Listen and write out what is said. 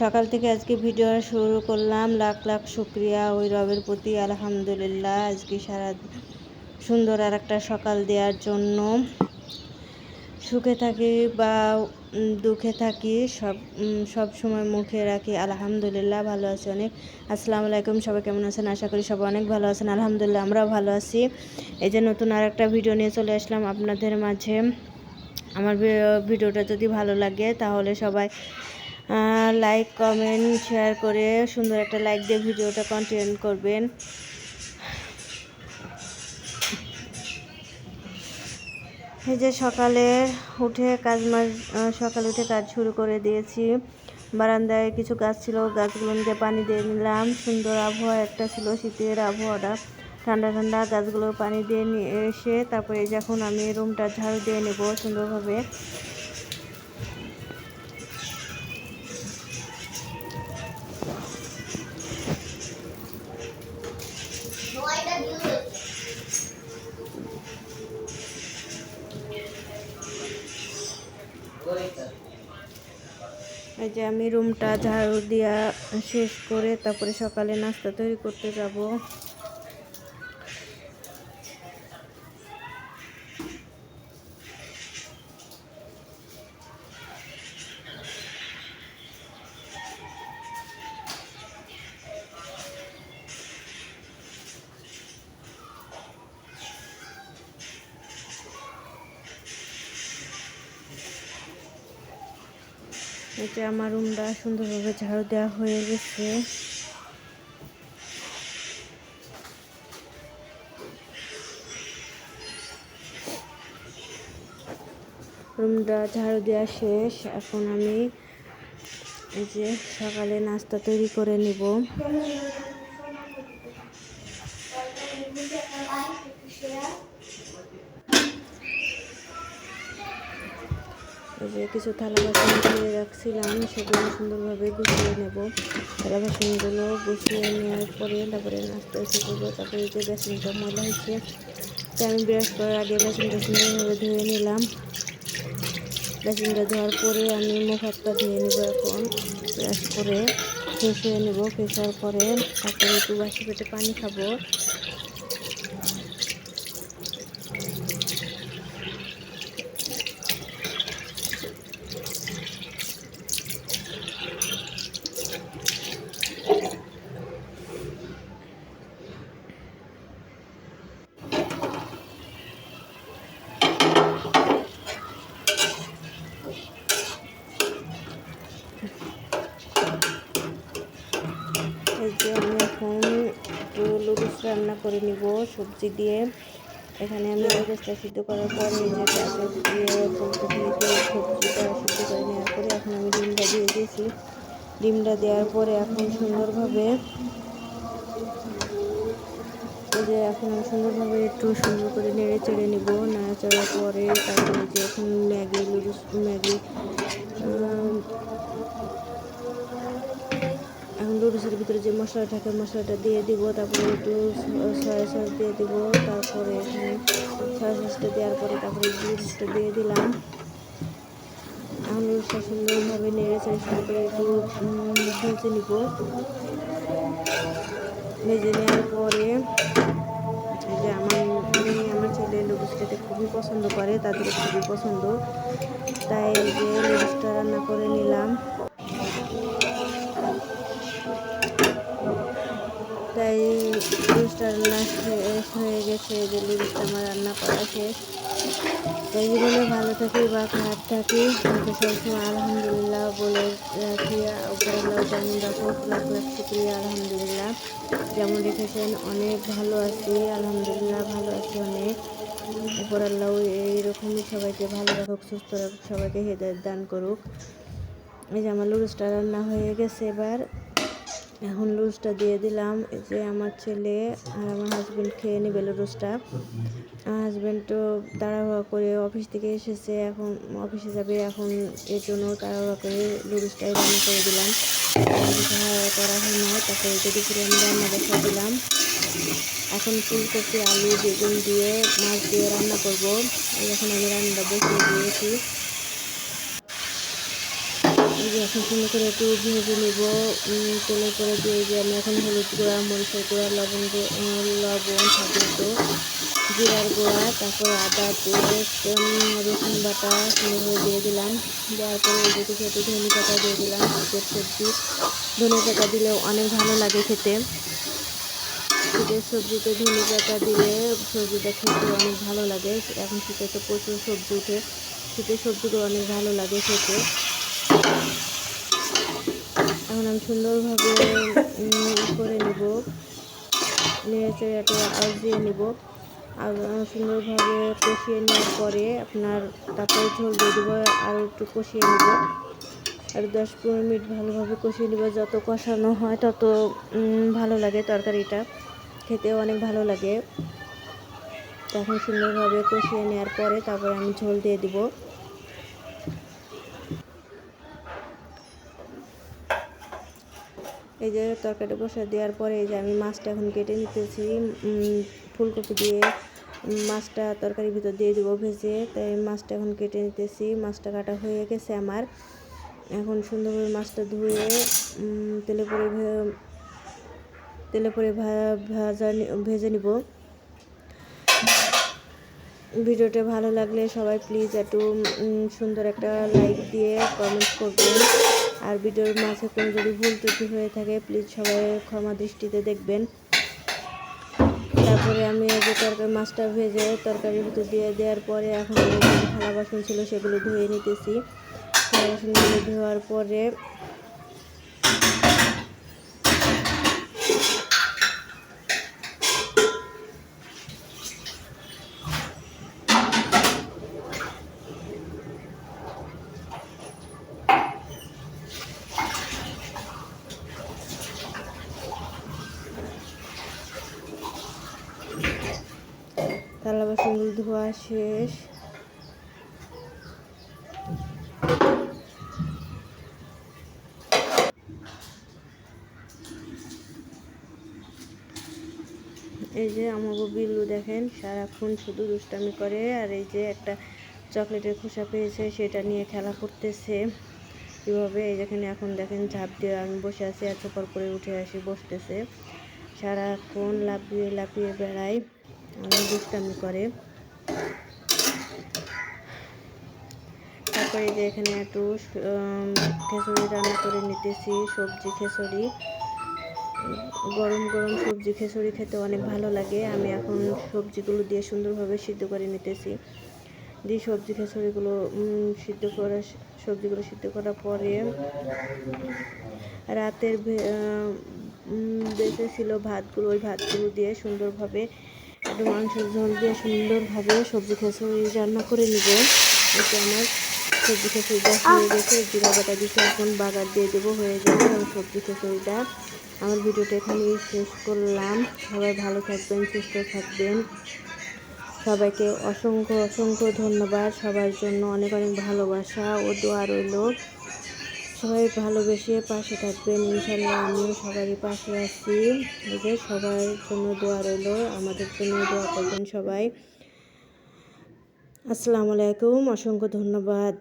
সকাল থেকে আজকে ভিডিও শুরু করলাম। লাখ লাখ শুক্রিয়া ওই রবের প্রতি। আলহামদুলিল্লাহ, আজকে সারা সুন্দর আর একটা সকাল দেওয়ার জন্য। সুখে থাকি বা দুঃখে থাকি, সব সব সময় মুখে রাখি। আলহামদুলিল্লাহ, ভালো আছি অনেক। আসসালামু আলাইকুম, সবাই কেমন আছেন? আশা করি সবাই অনেক ভালো আছেন। আলহামদুলিল্লাহ, আমরাও ভালো আছি। এই যে নতুন আর একটা ভিডিও নিয়ে চলে আসলাম আপনাদের মাঝে। আমার ভিডিওটা যদি ভালো লাগে, তাহলে সবাই লাইক কমেন্ট শেয়ার করে সুন্দর একটা লাইক দিয়ে ভিডিওটা কন্টিনিউ করবেন। এই যে সকালে উঠে কাজ সকালে উঠে কাজ শুরু করে দিয়েছি। বারান্দায় কিছু গাছ ছিল গাছগুলোকে পানি দিয়ে নিলাম। সুন্দর আবহাওয়া, একটা ছিল শীতের আবহাওয়াটা। ঠান্ডা ঠান্ডা গাছগুলো পানি দিয়ে নিয়ে এসে তারপরে যখন আমি রুমটা ঝাড়ু দিয়ে নেব সুন্দরভাবে। যে আমি রুমটা ঝাড়ু দিয়া শেষ করে তারপরে সকালে নাস্তা তৈরি করতে যাব। এটা আমার রুমটা সুন্দরভাবে ঝাড়ু দেওয়া হয়ে গেছে। রুমটা ঝাড়ু দেওয়া শেষ। এখন আমি এই যে সকালে নাস্তা তৈরি করে নিব। যে কিছু থালা বাসন ধুয়ে রাখছিলাম, সেগুলো সুন্দরভাবে গুছিয়ে নেব। থালা বাসনগুলো গুছিয়ে নেওয়ার পরে তারপরে নাস্তা এসে করব। তারপরে যে বেসনটা ময়লা হয়েছে, তো আমি ব্রাশ করার আগে বেসনটা সুন্দরভাবে ধুয়ে নিলাম। বেসনটা ধোয়ার পরে আমি মুখ হাতটা ধুয়ে নেব এখন। ব্রাশ করে হয়ে নেব। হওয়ার পরে তারপরে একটু বাসি পেটে পানি খাব এই যে আমি এখন একটু লুডুস রান্না করে নিব, সবজি দিয়ে। এখানে আমি লুডুসটা সিদ্ধ করার পরে এই যে দিয়ে ফুলকপি দিয়ে সবজিটা সিদ্ধ করে নেওয়ার পরে এখন আমি ডিমটা দিয়ে দিয়েছি। ডিমটা দেওয়ার পরে এখন সুন্দরভাবে যে এখন সুন্দরভাবে একটু সুন্দর করে নেড়ে চেড়ে নিব, নেড়ে চেড়ার পরে তারপরে যে এখন ম্যাগি ম্যাগি আহ, ভিতরে যে মশলা থাকে মশলাটা দিয়ে দিব তারপরে একটু সয়া সস দিয়ে দিব তারপরে এখানে সয়া সসটা দেওয়ার পরে তারপরে লুডুসটা দিয়ে দিলাম। লুডুসটা সুন্দরভাবে নেড়ে চেড়ে করে একটু ভেজে নিব। ভেজে নেওয়ার পরে যে আমার আমার ছেলে লুডুস খেতে খুবই পছন্দ করে তাদের খুবই পছন্দ। তাই যে লুডুসটা রান্না করে নিলাম। তাই লুডুসটা রান্না শেষ হয়ে গেছে যে লুডুসটা আমার রান্না করা শেষ। তাই জীবনে ভালো থাকি বা খারাপ থাকি। কিন্তু সবসময় আলহামদুলিল্লাহ বলে রাখি। উপরাল্লাহ যেমন রাখো লাখ লাখ শুক্রিয়া, আলহামদুলিল্লাহ। যেমন রেখেছেন অনেক ভালো আছি, আলহামদুলিল্লাহ ভালো আছি অনেক। উপরাল্লাহ এইরকমই সবাইকে ভালো রাখুক, সুস্থ রাখুক, সবাইকে হেদায়ত দান করুক। এই যে আমার লুডুসটা রান্না হয়ে গেছে এবার। এখন লুজটা দিয়ে দিলাম। যে আমার ছেলে আর আমার হাজব্যান্ড খেয়ে নেবে লুডুসটা আমার হাজব্যান্ড তো তাড়াহুড়া করে অফিস থেকে এসেছে, এখন অফিসে যাবে। এখন এর জন্য তাড়াহুড়া করে লুডুসটাই রান্না করে দিলাম। করা হয় না, তারপরে যদি ফিরে আমি রান্না বসা দিলাম। এখন ফুলকপি, আলু, বেগুন দিয়ে, মাছ দিয়ে রান্না করব। এখন আমি রান্নাটা বসিয়ে দিয়েছি। এখন সুন্দর করে একটু ভেজে নিব। তেলের পরে দিয়ে যে আমি এখন হলুদ গুঁড়া, মরিচের গুঁড়া, লবণ লবণ সাধারণত জিরার গুঁড়া, তারপর আদা, পেস্ট রসুন বাটা সুন্দরভাবে দিয়ে দিলাম। দেওয়ার পরে যে কিছু একটু ধনে পাতা দিয়ে দিলাম শীতের সবজি। ধনে পাতা দিলেও অনেক ভালো লাগে খেতে। শীতের সবজিতে ধনে পাতা দিলে সবজিটা খেতে অনেক ভালো লাগে। এখন শীতে তো প্রচুর সবজি উঠে শীতের সবজিগুলো অনেক ভালো লাগে খেতে। এখন আমি সুন্দরভাবে করে নিব। নেড়ে একটু আউশ দিয়ে নিব। সুন্দরভাবে কষিয়ে নেওয়ার পরে আপনার তারপরে ঝোল দিয়ে দেবো, আর একটু কষিয়ে নেব। আর দশ পনেরো মিনিট ভালোভাবে কষিয়ে নেব। যত কষানো হয় তত ভালো লাগে তরকারিটা। খেতেও অনেক ভালো লাগে। তখন সুন্দরভাবে কষিয়ে নেওয়ার পরে তারপরে আমি ঝোল দিয়ে দিব। এই যে তরকারিটা বসে দেওয়ার পরে এই যে আমি মাছটা এখন কেটে নিতেছি ফুলকপি দিয়ে মাছটা তরকারির ভিতর দিয়ে দেবো ভেজে। তাই মাছটা এখন কেটে নিতেছি, মাছটা কাটা হয়ে গেছে আমার। এখন সুন্দরভাবে মাছটা ধুয়ে তেলে পরে তেলে পরে ভাজা ভেজে নিব। ভিডিওটা ভালো লাগলে সবাই প্লিজ একটু সুন্দর একটা লাইক দিয়ে কমেন্ট করবেন। আর ভিডিওর মাঝে কোনো যদি ভুল ত্রুটি হয়ে থাকে প্লিজ সবাই ক্ষমা দৃষ্টিতে দেখবেন। তারপরে আমি যে তরকারি মাছটা ভেজে তরকারির ভিতর দিয়ে দেওয়ার পরে এখন থালা বাসন ছিল সেগুলো ধুয়ে নিতেছি। থালা বাসনগুলো ধোয়ার পরে থালা বাসনগুলো ধোয়া শেষ। এই যে আমাকে বিল্লু দেখেন, সারাক্ষণ শুধু দুষ্টামি করে, আর এই যে একটা চকলেটের খোসা পেয়েছে, সেটা নিয়ে খেলা করতেছে। কীভাবে এই যেখানে এখন দেখেন ঝাঁপ দিয়ে আমি বসে আছি, এত পর করে উঠে আসি, বসতেছে। সারাক্ষণ লাফিয়ে লাফিয়ে বেড়ায় অনেক দুষ্টামি করে। তারপরে যে এখানে একটু খিচুড়ি রান্না করে নিতেছি, সবজি খিচুড়ি। গরম গরম সবজি খিচুড়ি খেতে অনেক ভালো লাগে। আমি এখন সবজিগুলো দিয়ে সুন্দরভাবে সিদ্ধ করে নিতেছি। দিয়ে সবজি খিচুড়িগুলো সিদ্ধ করা, সবজিগুলো সিদ্ধ করার পরে রাতের বেঁচে ছিল ভাতগুলো, ওই ভাতগুলো দিয়ে সুন্দরভাবে একটু মাংসের ঝোল দিয়ে সুন্দরভাবে সবজি খিচুড়ি রান্না করে নিব। এতে আমার সবজি খিচুড়িটা হয়ে গেছে। জিরা বাটা দিতে এখন বাগার দিয়ে দেবো, হয়ে যাবে আমার সবজি খিচুড়িটা আমার ভিডিওটা এখানেই শেষ করলাম। সবাই ভালো থাকবেন, সুস্থ থাকবেন। সবাইকে অসংখ্য অসংখ্য ধন্যবাদ। সবার জন্য অনেক অনেক ভালোবাসা ও দোয়া রইল। সবাই ভালোবেসে পাশে থাকবেন, ইনশাল্লাহ আমিও সবারই পাশে আছি। এই যে সবার জন্য দোয়া রইল, আমাদের জন্য দোয়া করবেন সবাই। আসসালামু আলাইকুম, অসংখ্য ধন্যবাদ।